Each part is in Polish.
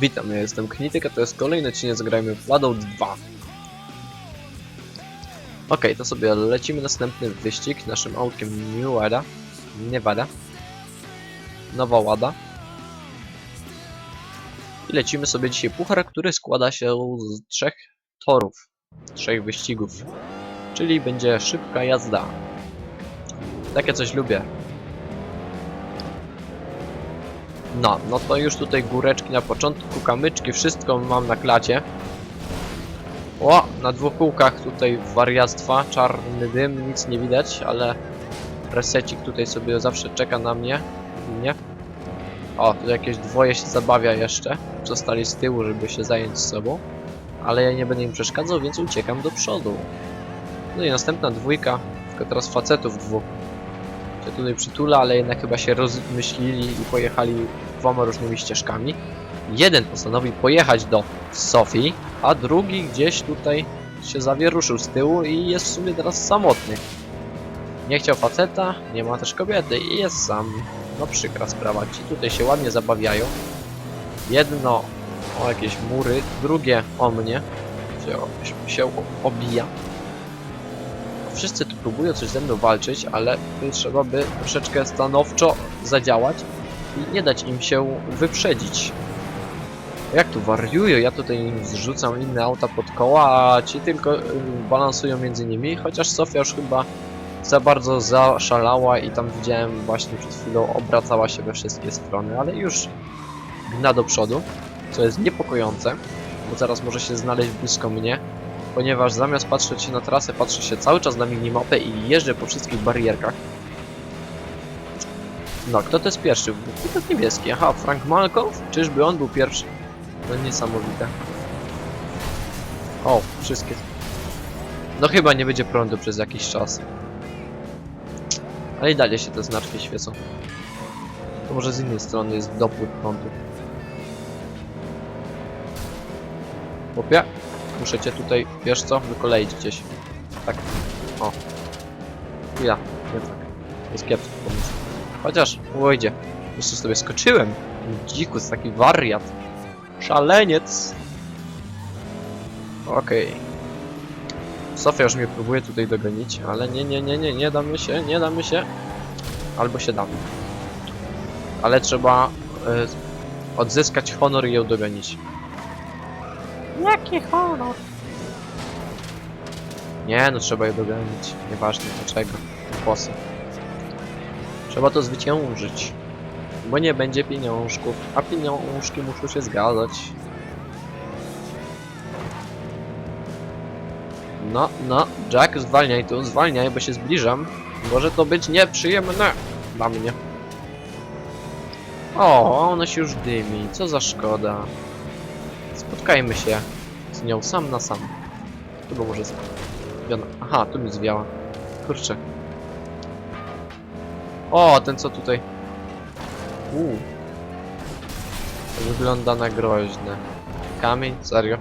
Witam, ja jestem Knityk, a to jest kolejny odcinek Zagrajmy w Wadą 2. Okej, to sobie lecimy następny wyścig naszym autkiem New Wada. Nevada. Nowa Łada. I lecimy sobie dzisiaj puchar, który składa się z trzech torów, trzech wyścigów. Czyli będzie szybka jazda. Takie coś lubię. No, no to już tutaj góreczki na początku, kamyczki, wszystko mam na klacie. O, na dwóch kółkach tutaj wariactwa, czarny dym, nic nie widać, ale resecik tutaj sobie zawsze czeka na mnie. Nie? O, tu jakieś dwoje się zabawia jeszcze. Zostali z tyłu, żeby się zająć sobą. Ale ja nie będę im przeszkadzał, więc uciekam do przodu. No i następna dwójka, tylko teraz facetów dwóch się tutaj przytula, ale jednak chyba się rozmyślili i pojechali dwoma różnymi ścieżkami. Jeden postanowił pojechać do Sofii, a drugi gdzieś tutaj się zawieruszył z tyłu i jest w sumie teraz samotny. Nie chciał faceta, nie ma też kobiety i jest sam. No przykra sprawa, ci tutaj się ładnie zabawiają. Jedno o jakieś mury, drugie o mnie. Się, się obija wszyscy tu próbują coś ze mną walczyć, ale tu trzeba by troszeczkę stanowczo zadziałać i nie dać im się wyprzedzić. Jak tu wariują, ja tutaj zrzucam inne auta pod koła, a ci tylko balansują między nimi, chociaż Sofia już chyba za bardzo zaszalała i tam widziałem właśnie przed chwilą obracała się we wszystkie strony, ale już gna do przodu, co jest niepokojące, bo zaraz może się znaleźć blisko mnie, ponieważ zamiast patrzeć się na trasę, patrzę się cały czas na minimapę i jeżdżę po wszystkich barierkach. No, kto to jest pierwszy? Jest niebieski. Aha, Frank Malkow? Czyżby on był pierwszy? No niesamowite. O, wszystkie. No chyba nie będzie prądu przez jakiś czas. Ale i dalej się te znaczki świecą. To może z innej strony jest dopływ prądu. Chłopie, Muszę cię tutaj, wiesz co, wykoleić gdzieś. Tak. O. Ja. To jest kiepski pomysł. Chociaż, ujdzie. Jeszcze sobie skoczyłem. Dzikus, taki wariat. Szaleniec. Okej. Sofia już mnie próbuje tutaj dogonić, ale nie, nie, nie, nie, nie damy się, nie damy się. Albo się damy. Ale trzeba y, odzyskać honor i ją dogonić. Jaki honor? Nie, no trzeba je dogonić. Nieważne dlaczego. Posy. Trzeba to zwyciężyć. Bo nie będzie pieniążków, a pieniążki muszą się zgadzać. No, no, Jack, zwalniaj tu, zwalniaj, bo się zbliżam. Może to być nieprzyjemne dla mnie. O, ona się już dymi, co za szkoda. Spotkajmy się z nią sam na sam. Tu go może zwiana. Aha, tu mi zwiała. Kurczę. O, ten co tutaj? Uuu. Wygląda na groźne. Kamień? Serio?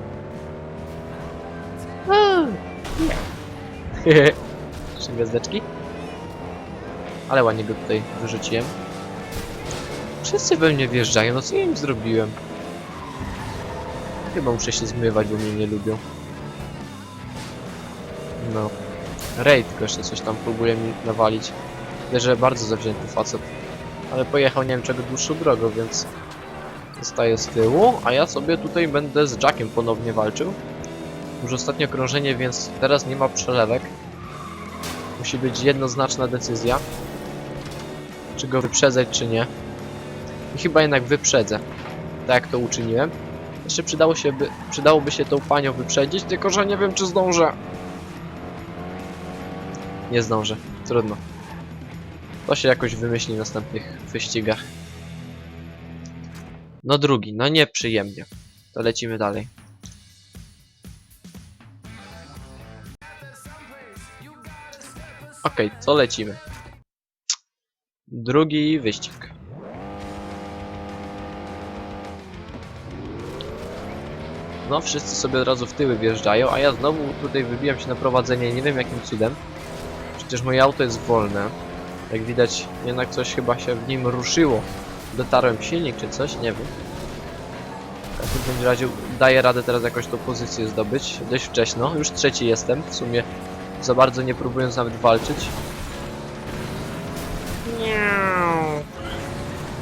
Trzy gwiazdeczki? Ale ładnie go tutaj wyrzuciłem. Wszyscy we mnie wjeżdżają, no co ja im zrobiłem? Chyba muszę się zmywać, bo mnie nie lubią. No. Raid jeszcze coś tam próbuje mi nawalić. Że bardzo zawzięty facet. Ale pojechał nie wiem czego dłuższą drogą, więc zostaje z tyłu, a ja sobie tutaj będę z Jackiem ponownie walczył. Już ostatnie okrążenie, więc teraz nie ma przelewek. Musi być jednoznaczna decyzja. Czy go wyprzedzać, czy nie. I chyba jednak wyprzedzę. Tak jak to uczyniłem. Jeszcze przydało się by, przydałoby się tą panią wyprzedzić, tylko że nie wiem czy zdążę. Nie zdążę. Trudno. To się jakoś wymyśli w następnych wyścigach. No drugi, no nieprzyjemnie. To lecimy dalej. Okej, co lecimy? Drugi wyścig. No, wszyscy sobie od razu w tyły wjeżdżają, a ja znowu tutaj wybijam się na prowadzenie, nie wiem jakim cudem. Przecież moje auto jest wolne. Jak widać, jednak coś chyba się w nim ruszyło. Dotarłem silnik czy coś, nie wiem. W każdym razie daję radę teraz jakoś tą pozycję zdobyć. Dość wcześno, już trzeci jestem, w sumie za bardzo nie próbując nawet walczyć.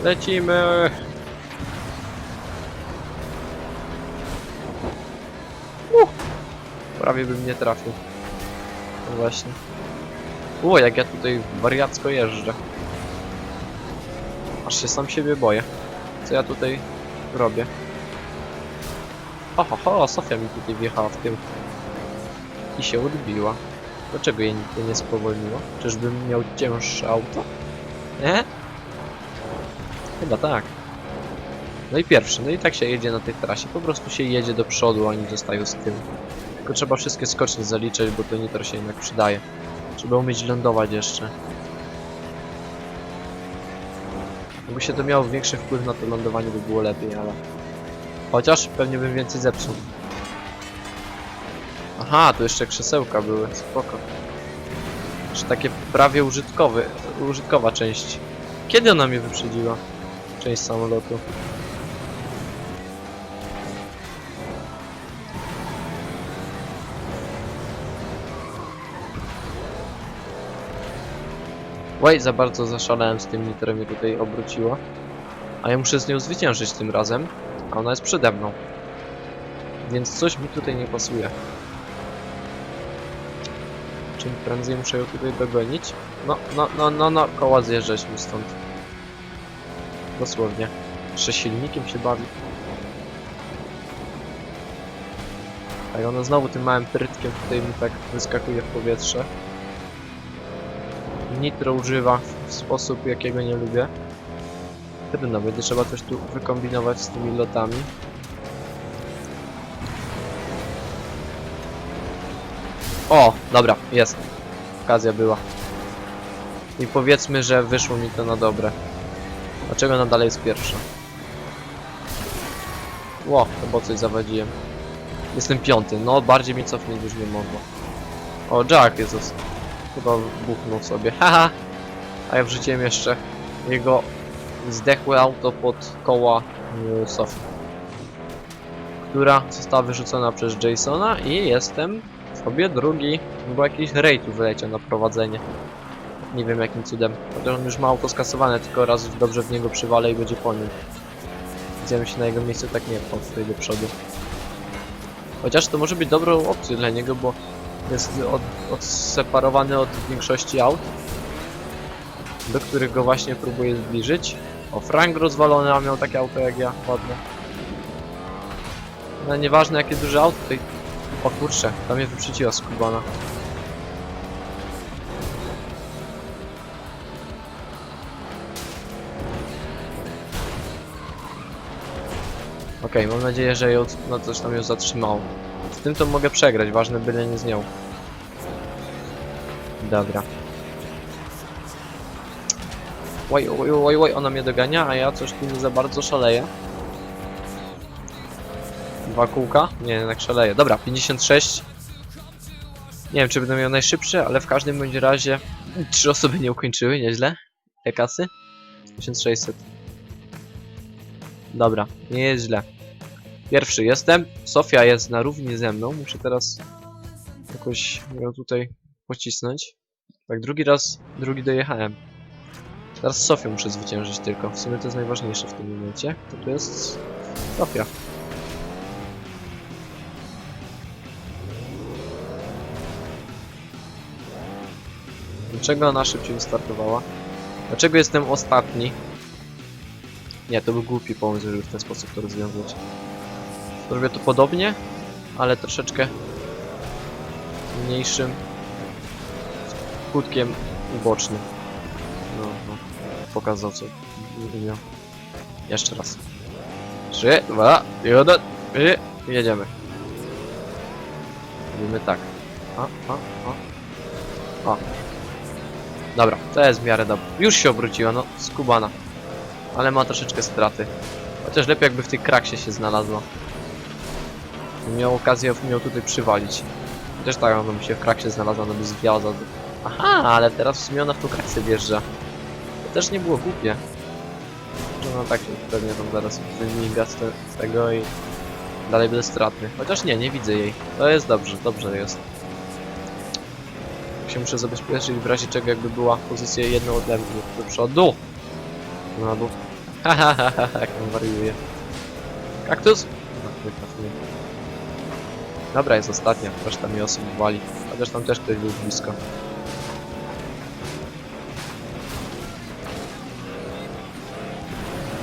Lecimy! Prawie bym nie trafił. No właśnie. O, jak ja tutaj wariacko jeżdżę. Aż się sam siebie boję. Co ja tutaj robię? Ho, ho, Sofia mi tutaj wjechała w tył. I się odbiła. Dlaczego jej nigdy nie spowolniło? Czyżbym miał cięższe auto? Nie? Chyba tak. No i pierwszy, no i tak się jedzie na tej trasie. Po prostu się jedzie do przodu, a oni zostają z tyłu. Tylko trzeba wszystkie skocznie zaliczyć, bo to nitro się jednak przydaje. Trzeba umieć lądować jeszcze. Jakby się to miało większy wpływ na to lądowanie, by było lepiej, ale... Chociaż pewnie bym więcej zepsuł. Aha, tu jeszcze krzesełka były, spoko. Jeszcze takie prawie użytkowy, użytkowa część. Kiedy ona mnie wyprzedziła? Część samolotu. Łaj, za bardzo zaszalałem z tym nitrem mnie tutaj obróciło. A ja muszę z nią zwyciężyć tym razem, a ona jest przede mną. Więc coś mi tutaj nie pasuje. Czym prędzej muszę ją tutaj dogonić. No, no, no, no, no, koła zjeżdżać mi stąd. Dosłownie. Jeszcze silnikiem się bawi. A ona znowu tym małym prytkiem tutaj mi tak wyskakuje w powietrze. Nitro używa w sposób jakiego nie lubię. Trudno, będzie trzeba coś tu wykombinować z tymi lotami. O, dobra, jest. Okazja była. I powiedzmy, że wyszło mi to na dobre. Dlaczego ona dalej jest pierwsza? Ło, chyba coś zawadziłem. Jestem piąty, no bardziej mi cofnąć już nie mogło. O, Jack Jezus. Chyba buchnął sobie, haha! A ja wrzuciłem jeszcze jego zdechłe auto pod koła yy. Która została wyrzucona przez Jasona i jestem sobie drugi, bo jakiś raid tu wyleciał na prowadzenie. Nie wiem jakim cudem. Chociaż on już ma auto skasowane, tylko raz dobrze w niego przywalę i będzie po nim. Bym się na jego miejscu tak nie pchał tutaj do przodu. Chociaż to może być dobrą opcją dla niego, bo jest od, odseparowany od większości aut, do których go właśnie próbuje zbliżyć. O, Frank rozwalony, a miał takie auto jak ja, ładne. No nieważne jakie duże auto tutaj... O kurczę, tam mnie wyprzedziła skubana. Okej, mam nadzieję, że ją, no coś tam ją zatrzymało. Z tym to mogę przegrać, ważne byle nie z nią. Dobra. Oj, oj, oj, oj, ona mnie dogania, a ja coś tu nie za bardzo szaleję. Dwa kółka? Nie, jednak szaleję. Dobra, 56. Nie wiem, czy będę miał najszybszy, ale w każdym bądź razie trzy osoby nie ukończyły, nieźle. Te kasy? 1600. Dobra, nie jest źle. Pierwszy jestem. Sofia jest na równi ze mną. Muszę teraz jakoś ją tutaj pocisnąć. Tak, drugi raz, drugi dojechałem. Teraz Sofię muszę zwyciężyć tylko. W sumie to jest najważniejsze w tym momencie. To tu jest Sofia. Dlaczego ona szybciej wystartowała? Dlaczego jestem ostatni? Nie, to był głupi pomysł, żeby w ten sposób to rozwiązać. Zrobię to podobnie, ale troszeczkę mniejszym skutkiem ubocznym. No, no. Pokazał co. Jeszcze raz. Trzy, dwa, jeden i jedziemy. Robimy tak. A, a, a. Dobra, to jest w miarę dobre. Już się obróciła, no, skubana. Ale ma troszeczkę straty. Chociaż lepiej jakby w tej kraksie się znalazła. Miał okazję miał tutaj przywalić. Chociaż tak, ona by się w kraksie znalazła, ona by zwiała. Aha, ale teraz w sumie ona w tą kraksę wjeżdża. To też nie było głupie. No tak, pewnie tam zaraz wymiga z, z tego i dalej będę stratny. Chociaż nie, nie widzę jej. To jest dobrze, dobrze jest. Tak się muszę zabezpieczyć w razie czego jakby była pozycja jedną ode mnie do przodu. No bo... Hahaha, jak on wariuje. Kaktus? No, nie trafiłem. Dobra, jest ostatnia, reszta mi osób wali. Chociaż tam też ktoś był blisko.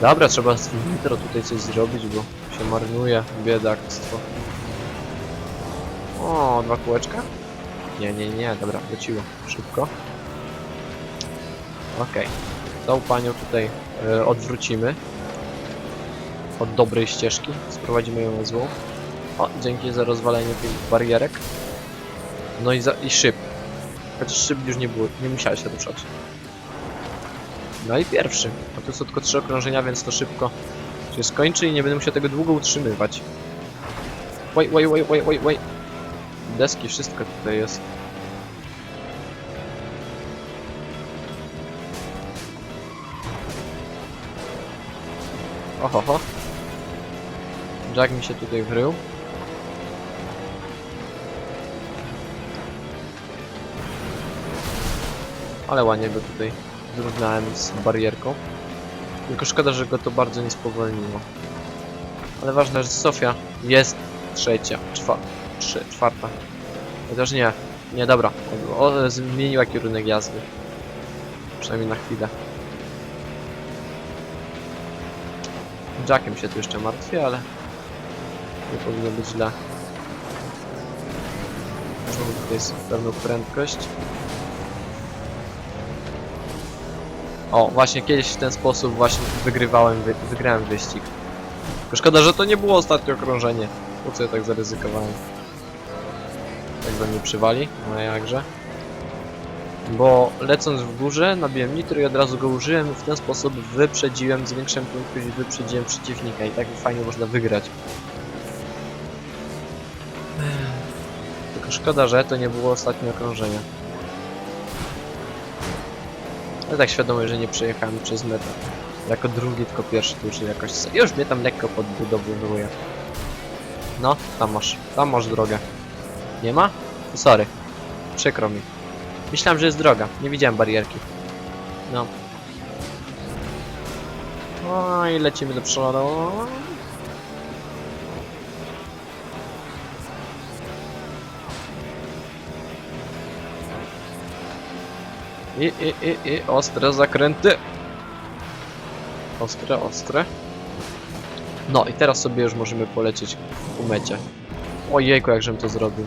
Dobra, trzeba z tym nitro tutaj coś zrobić, bo się marnuje biedactwo. O, dwa kółeczka? Nie, nie, nie, dobra, leciło. Szybko. Okej. Tą panią tutaj e, odwrócimy. Od dobrej ścieżki. Sprowadzimy ją na złą. O, dzięki za rozwalenie tych barierek. No i, za, i szyb. Chociaż szyb już nie było, nie musiałeś się ruszać. No i pierwszy. A to są tylko trzy okrążenia, więc to szybko się skończy i nie będę musiał tego długo utrzymywać. Wait, wait, wait, wait, wait, wait. Deski, wszystko tutaj jest. Ohoho. Jack mi się tutaj wrył. Ale ładnie go tutaj zrównałem z barierką. Tylko szkoda, że go to bardzo nie spowolniło. Ale ważne, że Sofia jest trzecia, czwa, trzy, czwarta. Chociaż nie, nie, dobra. O, zmieniła kierunek jazdy. Przynajmniej na chwilę. Jackiem się tu jeszcze martwię, ale nie powinno być źle. Możemy tutaj z pewną prędkość. O, właśnie kiedyś w ten sposób właśnie wygrywałem, wy, wygrałem wyścig. Tylko szkoda, że to nie było ostatnie okrążenie. Po co ja tak zaryzykowałem? Tak do mnie przywali? No jakże. Bo lecąc w górze nabiłem nitro i od razu go użyłem i w ten sposób wyprzedziłem, zwiększyłem prędkość i wyprzedziłem przeciwnika i tak fajnie można wygrać. Tylko szkoda, że to nie było ostatnie okrążenie. Ale tak świadomo, że nie przejechałem przez metę. Jako drugi, tylko pierwszy tu już jakoś... Już mnie tam lekko podbudowuje. No, tam masz. Tam masz drogę. Nie ma? Sorry. Przykro mi. Myślałem, że jest droga. Nie widziałem barierki. No. O, i lecimy do przodu. I, i, i, i ostre zakręty. Ostre, ostre. No i teraz sobie już możemy polecieć ku mecie. Ojejku, jakżem to zrobił.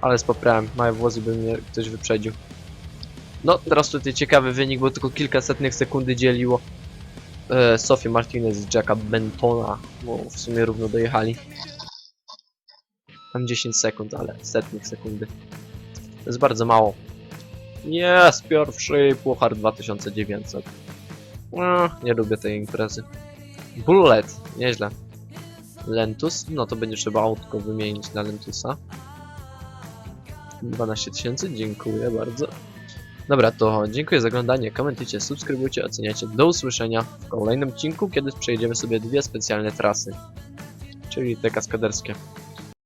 Ale spoprałem, małe włosy by mnie ktoś wyprzedził. No, teraz tutaj ciekawy wynik, bo tylko kilka setnych sekundy dzieliło e, Sofię Martinez i Jacka Bentona, bo w sumie równo dojechali. Tam 10 sekund, ale setnych sekundy. To jest bardzo mało. Jest pierwszy Puchar 2900. No, nie lubię tej imprezy. Bullet, nieźle. Lentus, no to będzie trzeba autko wymienić na Lentusa. 12 tysięcy, dziękuję bardzo. Dobra, to dziękuję za oglądanie, komentujcie, subskrybujcie, oceniajcie. Do usłyszenia w kolejnym odcinku, kiedy przejdziemy sobie dwie specjalne trasy. Czyli te kaskaderskie.